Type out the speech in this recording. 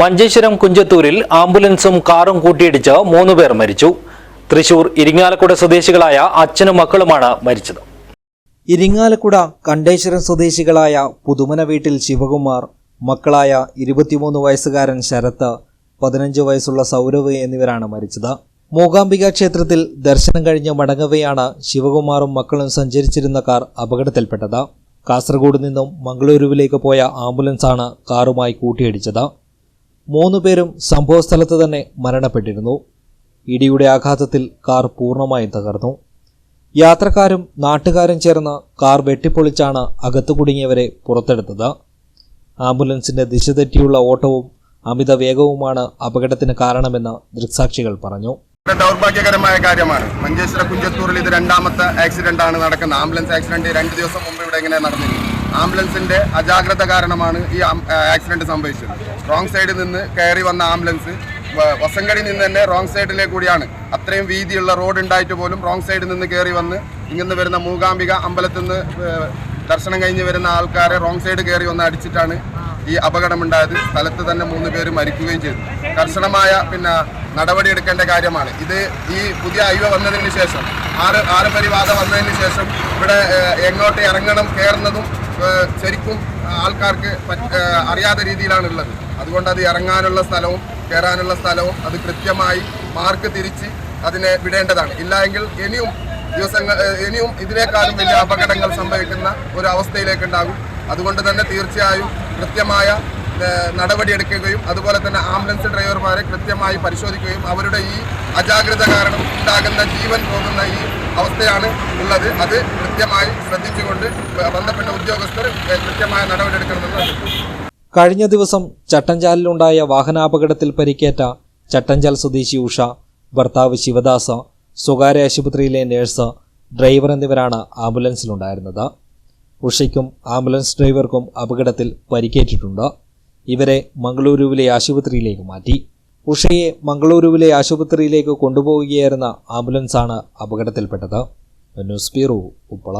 മഞ്ചേശ്വരം കുഞ്ചത്തൂരിൽ ആംബുലൻസും കാറും കൂട്ടിയിടിച്ച് മൂന്നുപേർ മരിച്ചു. തൃശൂർ ഇരിങ്ങാലക്കുട സ്വദേശികളായ അച്ഛനും മക്കളുമാണ് മരിച്ചത്. ഇരിങ്ങാലക്കുട കണ്ടേശ്വരം സ്വദേശികളായ പുതുമന വീട്ടിൽ ശിവകുമാർ മക്കളായ ഇരുപത്തിമൂന്ന് വയസ്സുകാരൻ ശരത്ത് പതിനഞ്ച് വയസ്സുള്ള സൗരവ് എന്നിവരാണ് മരിച്ചത്. മൂകാംബിക ക്ഷേത്രത്തിൽ ദർശനം കഴിഞ്ഞ് മടങ്ങവെയാണ് ശിവകുമാറും മക്കളും സഞ്ചരിച്ചിരുന്ന കാർ അപകടത്തിൽപ്പെട്ടത്. കാസർഗോഡ് നിന്നും മംഗളൂരുവിലേക്ക് പോയ ആംബുലൻസാണ് കാറുമായി കൂട്ടിയിടിച്ചത്. മൂന്നു പേരും സംഭവസ്ഥലത്ത് തന്നെ മരണപ്പെട്ടിരുന്നു. ഇടിയുടെ ആഘാതത്തിൽ കാർ പൂർണമായും തകർന്നു. യാത്രക്കാരും നാട്ടുകാരും ചേർന്ന് കാർ വെട്ടിപ്പൊളിച്ചാണ് അകത്തു കുടുങ്ങിയവരെ പുറത്തെടുത്തത്. ആംബുലൻസിന്റെ ദിശ തെറ്റിയുള്ള ഓട്ടവും അമിത വേഗവുമാണ് അപകടത്തിന് കാരണമെന്ന് ദൃക്സാക്ഷികൾ പറഞ്ഞു. ദൗർഭാഗ്യകരമായ കാര്യമാണ്. മഞ്ചേശ്വര കുഞ്ചത്തൂരിൽ ഇത് രണ്ടാമത്തെ ആക്സിഡന്റ് ആണ് നടക്കുന്നത്. ആംബുലൻസ് ആക്സിഡന്റ് രണ്ട് ദിവസം മുമ്പ് ഇവിടെ ഇങ്ങനെ നടന്നിരുന്നു. ആംബുലൻസിന്റെ അജാഗ്രത കാരണമാണ് ഈ ആക്സിഡന്റ് സംഭവിച്ചത്. റോങ് സൈഡിൽ നിന്ന് കയറി വന്ന ആംബുലൻസ് വസങ്കടി നിന്ന് തന്നെ റോങ് സൈഡിലേക്ക് കൂടിയാണ്. അത്രയും വീതിയുള്ള റോഡ് ഉണ്ടായിട്ട് പോലും റോങ് സൈഡിൽ നിന്ന് കയറി വന്ന് ഇങ്ങനെ വരുന്ന മൂകാംബിക അമ്പലത്തിൽ നിന്ന് ദർശനം കഴിഞ്ഞ് വരുന്ന ആൾക്കാരെ റോങ് സൈഡ് കയറി വന്ന് അടിച്ചിട്ടാണ് ഈ അപകടമുണ്ടായത്. സ്ഥലത്ത് തന്നെ മൂന്ന് പേര് മരിക്കുകയും ചെയ്തു. കർശനമായ പിന്നെ നടപടി എടുക്കേണ്ട കാര്യമാണ്. ഇത് ഈ പുതിയ അയവ വന്നതിന് ശേഷം ആറ് ആറ് പരിവാദം വന്നതിന് ശേഷം ഇവിടെ എങ്ങോട്ട് ഇറങ്ങണം കയറുന്നതും ശരിക്കും ആൾക്കാർക്ക് അറിയാത്ത രീതിയിലാണ് ഉള്ളത് അതുകൊണ്ട് അത് ഇറങ്ങാനുള്ള സ്ഥലവും കയറാനുള്ള സ്ഥലവും അത് കൃത്യമായി മാർക്ക് തിരിച്ച് അതിനെ വിടേണ്ടതാണ്. ഇല്ലായെങ്കിൽ ഇനിയും ദിവസങ്ങൾ ഇനിയും ഇതിനേക്കാളും വലിയ അപകടങ്ങൾ സംഭവിക്കുന്ന ഒരു അവസ്ഥയിലേക്ക് ഉണ്ടാകും അതുകൊണ്ട് തന്നെ തീർച്ചയായും കൃത്യമായ നടപടി നടപടിയെടുക്കുകയും അതുപോലെ തന്നെ ആംബുലൻസ് ഡ്രൈവർമാരെ കൃത്യമായി പരിശോധിക്കുകയും അവരുടെ ഈ അജാഗ്രത കാരണം ഉണ്ടാകുന്ന ജീവൻ പോകുന്ന ഈ അവസ്ഥയാണ് ഉള്ളത്. അത് കൃത്യമായി ശ്രദ്ധിച്ചുകൊണ്ട് ബന്ധപ്പെട്ട ഉദ്യോഗസ്ഥർ കൃത്യമായ നടപടിയെടുക്കണമെന്ന്. കഴിഞ്ഞ ദിവസം ചട്ടഞ്ചാലിലുണ്ടായ വാഹനാപകടത്തിൽ പരിക്കേറ്റ ചട്ടഞ്ചാൽ സ്വദേശി ഉഷ ഭർത്താവ് ശിവദാസ സ്വകാര്യ ആശുപത്രിയിലെ നേഴ്സ് ഡ്രൈവർ എന്നിവരാണ് ആംബുലൻസിലുണ്ടായിരുന്നത്. ഉഷയ്ക്കും ആംബുലൻസ് ഡ്രൈവർക്കും അപകടത്തിൽ പരിക്കേറ്റിട്ടുണ്ട്. ഇവരെ മംഗളൂരുവിലെ ആശുപത്രിയിലേക്ക് മാറ്റി. ഉഷയെ മംഗളൂരുവിലെ ആശുപത്രിയിലേക്ക് കൊണ്ടുപോവുകയായിരുന്ന ആംബുലൻസാണ് അപകടത്തിൽപ്പെട്ടത്. News bureau Uppala.